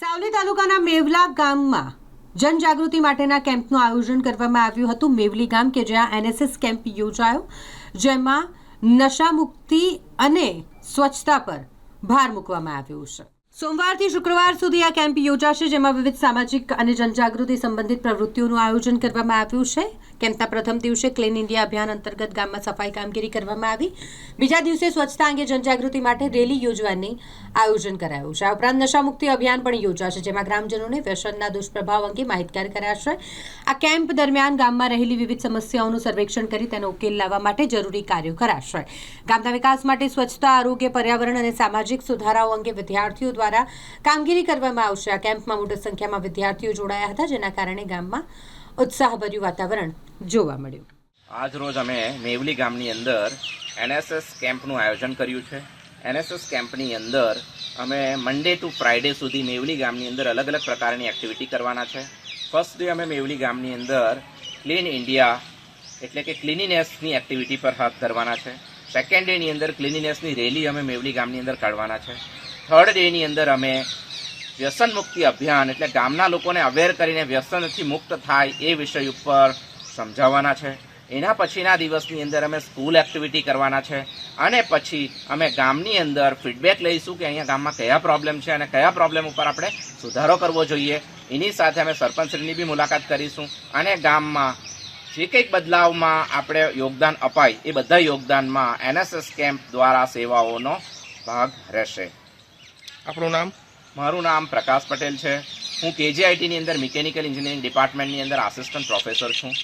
સાવલી તાલુકાના મેવલા ગામમાં જનજાગૃતિ માટેના કેમ્પનું આયોજન કરવામાં આવ્યું હતું. મેવલી ગામ કે જ્યાં એનએસએસ કેમ્પ યોજાયો, જેમાં નશામુક્તિ અને સ્વચ્છતા પર ભાર મૂકવામાં આવ્યો છે. સોમવારથી શુક્રવાર સુધી આ કેમ્પ યોજાશે, જેમાં વિવિધ સામાજિક અને જનજાગૃતિ સંબંધિત પ્રવૃત્તિઓનું આયોજન કરવામાં આવ્યું છે. કેમ્પના પ્રથમ દિવસે ક્લીન ઇન્ડિયા અભિયાન અંતર્ગત ગામમાં સફાઈ કામગીરી કરવામાં આવી. બીજા દિવસે સ્વચ્છતા અંગે જનજાગૃતિ માટે રેલી યોજવાની આયોજન કરાયું છે. આ ઉપરાંત નશામુક્તિ અભિયાન પણ યોજાશે, જેમાં ગ્રામજનોને વ્યસનના દુષ્પ્રભાવ અંગે માહિતગાર કરાશે. આ કેમ્પ દરમિયાન ગામમાં રહેલી વિવિધ સમસ્યાઓનું સર્વેક્ષણ કરી તેનો ઉકેલ લાવવા માટે જરૂરી કાર્યો કરાશે. ગામના વિકાસ માટે સ્વચ્છતા, આરોગ્ય, પર્યાવરણ અને સામાજિક સુધારાઓ અંગે વિદ્યાર્થીઓ દ્વારા કામગીરી કરવામાં આવશે. આ કેમ્પમાં મોટી સંખ્યામાં વિદ્યાર્થીઓ જોડાયા હતા, જેના કારણે ગામમાં ઉત્સાહભર્યું વાતાવરણ જોવા મળ્યું. આજ રોજ અમે મેવલી ગામની અંદર એનએસએસ કેમ્પનું આયોજન કર્યું છે. એનએસએસ કેમ્પની અંદર અમે મંડે ટુ ફ્રાઈડે સુધી મેવલી ગામની અંદર અલગ અલગ પ્રકારની એક્ટિવિટી કરવાના છે. ફર્સ્ટ ડે અમે મેવલી ગામની અંદર ક્લીન ઇન્ડિયા એટલે કે ક્લિનિનેસની એક્ટિવિટી પર હાથ ધરવાના છે. સેકન્ડ ડેની અંદર ક્લિનિનેસની રેલી અમે મેવલી ગામની અંદર કાઢવાના છે. થર્ડ ડેની અંદર અમે વ્યસન મુક્તિ અભિયાન, એટલે ગામના લોકોને અવેર કરીને વ્યસનથી મુક્ત થાય એ વિષય ઉપર સમજાવવાના છે. એના પછીના દિવસની અંદર અમે સ્કૂલ એક્ટિવિટી કરવાના છે. અને પછી અમે ગામની અંદર ફીડબેક લઈશું કે અહીંયા ગામમાં કયા પ્રોબ્લેમ છે અને કયા પ્રોબ્લેમ ઉપર આપણે સુધારો કરવો જોઈએ. એની સાથે અમે સરપંચશ્રીની બી મુલાકાત કરીશું. અને ગામમાં જે કંઈક બદલાવમાં આપણે યોગદાન અપાય એ બધા યોગદાનમાં એનએસએસ કેમ્પ દ્વારા સેવાઓનો ભાગ રહેશે. આપણું નામ? મારું નામ પ્રકાશ પટેલ છે. હું કેજીઆઈટીની અંદર મિકેનિકલ એન્જિનિયરિંગ ડિપાર્ટમેન્ટની અંદર આસિસ્ટન્ટ પ્રોફેસર છું.